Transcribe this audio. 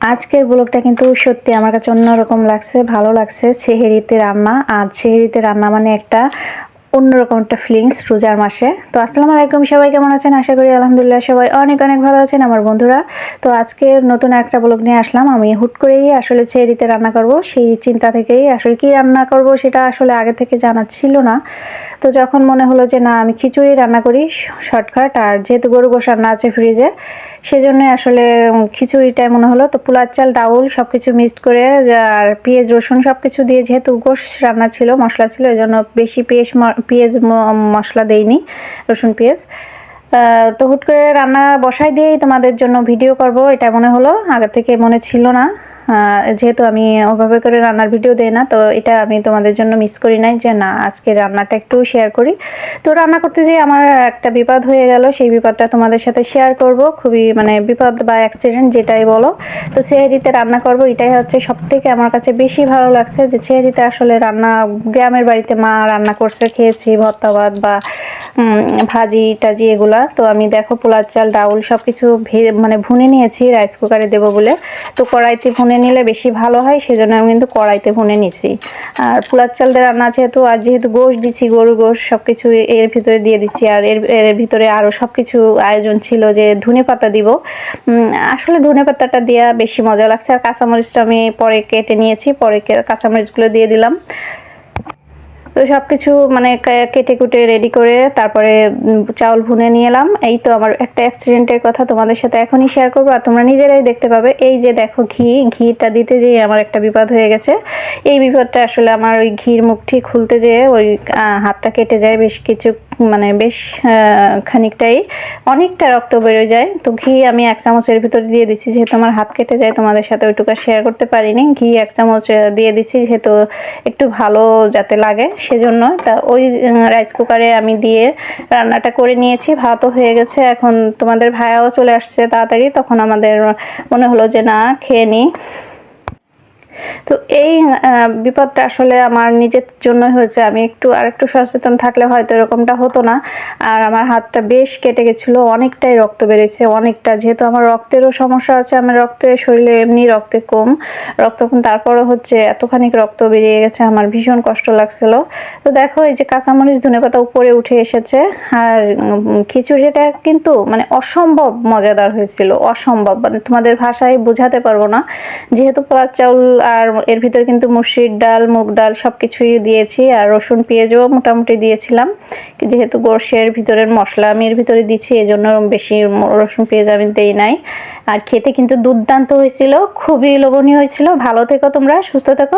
আজকের ব্লগটা কিন্তু সত্যি আমার কাছে অন্যরকম লাগছে, ভালো লাগছে। ছেহেরিতে রান্না, আর ছেহেরিতে রান্না মানে একটা অন্যরকম একটা ফিলিংস রোজার মাসে। তো আসসালামু আলাইকুম, সবাই কেমন আছেন? আশা করি আলহামদুলিল্লাহ সবাই অনেক অনেক ভালো আছেন আমার বন্ধুরা। তো আজকে নতুন একটা ব্লগ নিয়ে আসলাম। আমি হুট করেই আসলে ছেহেরিতে রান্না করব। সেই চিন্তা থেকেই আসলে কি রান্না করব সেটা আসলে আগে থেকে জানা ছিল না। তো যখন মনে হলো যে না, আমি খিচুড়ি রান্না করি শর্টকাট। আর যেহেতু গরু গোশ রান্না আছে ফ্রিজে সেজন্য আসলে খিচুড়িটাই মনে হলো তো পোলার চাল, ডাউল সব কিছু মিক্সড করে আর পেঁয়াজ, রসুন সব কিছু দিয়ে যেহেতু গোশ রান্না ছিল, মশলা ছিল এই জন্য বেশি পেঁয়াজ পেঁয়াজ মশলা দেইনি রসুন পেঁয়াজ। তো হুট করে রান্না বসাই দিয়েই তোমাদের জন্য ভিডিও করব। এটা মনে হলো, আগে থেকে মনে ছিল না। যেহেতু আমি ওভাবে করে রান্নার ভিডিও দেই না, তো এটা আমি তোমাদের জন্য মিস করি নাই যে না, আজকে রান্নাটা একটু শেয়ার করি। তো রান্না করতে যেয়ে আমার একটা বিপদ হয়ে গেল, সেই বিপদটা তোমাদের সাথে শেয়ার করব। খুবই মানে বিপদ বা অ্যাক্সিডেন্ট যেটাই বলো। তো সেহারিতে রান্না করব, এটাই হচ্ছে সব থেকে আমার কাছে বেশি ভালো লাগছে যে সেহারিতে আসলে রান্না, গ্রামের বাড়িতে মা রান্না করছে, খেয়েছি ভর্তা ভাত বা ভাজি টাজি এগুলা। তো আমি দেখো পোলার চাল, ডাউল সব কিছু মানে ভুনে নিয়েছি রাইস কুকারে দেবো বলে। তো কড়াইতে ভুনে নিলে বেশি ভালো হয়, সেজন্য আমি কিন্তু কড়াইতে ভুনে নিছি। আর পোলার চাল দিয়ে রান্না যেহেতু, আর যেহেতু গোশ দিচ্ছি গরু গোশ সব কিছু এর ভিতরে দিয়ে দিচ্ছি আর এর এর ভিতরে আরও সব কিছু আয়োজন ছিল যে ধনে পাতা দিব। আসলে ধনে পাতাটা দেওয়া বেশি মজা লাগছে। আর কাঁচামরিচটা আমি পরে কেটে নিয়েছি, পরে কাঁচামরিচগুলো দিয়ে দিলাম। তো সব কিছু মানে কেটে কুটে রেডি করে তারপরে চাউল ভুনে নিয়ে এলাম। এই তো আমার একটা অ্যাক্সিডেন্টের কথা তোমাদের সাথে এখনই শেয়ার করব। আর তোমরা নিজেরাই দেখতে পাবে। এই যে দেখো ঘি, ঘিটা দিতে যেয়ে আমার একটা বিপদ হয়ে গেছে। এই বিপদটা আসলে আমার ওই ঘির মুখটি খুলতে যেয়ে ওই হাতটা কেটে যায় বেশ কিছু মানে বেশ খানিকটাই। অনেকটা রক্ত বেরো যায়। তো ঘি আমি এক চামচের ভিতরে দিয়ে দিচ্ছি যেহেতু আমার হাত কেটে যায়, তোমাদের সাথে ওইটুকু শেয়ার করতে পারিনি। ঘি এক চামচ দিয়ে দিচ্ছি যেহেতু একটু ভালো যাতে লাগে, সেজন্য। তা ওই রাইস কুকারে আমি দিয়ে রান্নাটা করে নিয়েছি, ভাতও হয়ে গেছে। এখন তোমাদের ভায়াও চলে আসছে তাড়াতাড়ি, তখন আমাদের মনে হলো যে না, খেয়ে নিই তো এই বিপদটা আসলে আমার নিজের জন্য হয়েছে। আমি একটু আর একটু সচেতন থাকলে হয়তো এরকমটা হতো না। আর আমার হাতটা বেশ কেটে গেছিল, অনেকটাই রক্ত বেড়েছে অনেকটা। যেহেতু আমার রক্তেরও সমস্যা আছে, আমার রক্তে শরীরে এমনি রক্তে কম। রক্ত কম তারপরে হচ্ছে এতখানি রক্ত বেরিয়ে গেছে, আমার ভীষণ কষ্ট লাগছিল। তো দেখো, এই যে কাঁচামরিচ ধনে পাতা উপরে উঠে এসেছে। আর খিচুড়িটা কিন্তু মানে অসম্ভব মজাদার হয়েছিল, অসম্ভব। মানে তোমাদের ভাষায় বোঝাতে পারব না। যেহেতু পোলার চাউল আর এর ভিতরে কিন্তু মুসির ডাল, মুগ ডাল সব কিছুই দিয়েছি আর রসুন, পেঁয়াজও মোটামুটি দিয়েছিলাম। যেহেতু গোর্ষের ভিতরের মশলা আমি এর ভিতরে দিচ্ছি এই জন্য বেশি রসুন, পেঁয়াজ আমি দেই নাই। আর খেতে কিন্তু দুর্দান্ত হয়েছিল, খুবই লোভনীয় হয়েছিল। ভালো থেকো তোমরা, সুস্থ থেকো।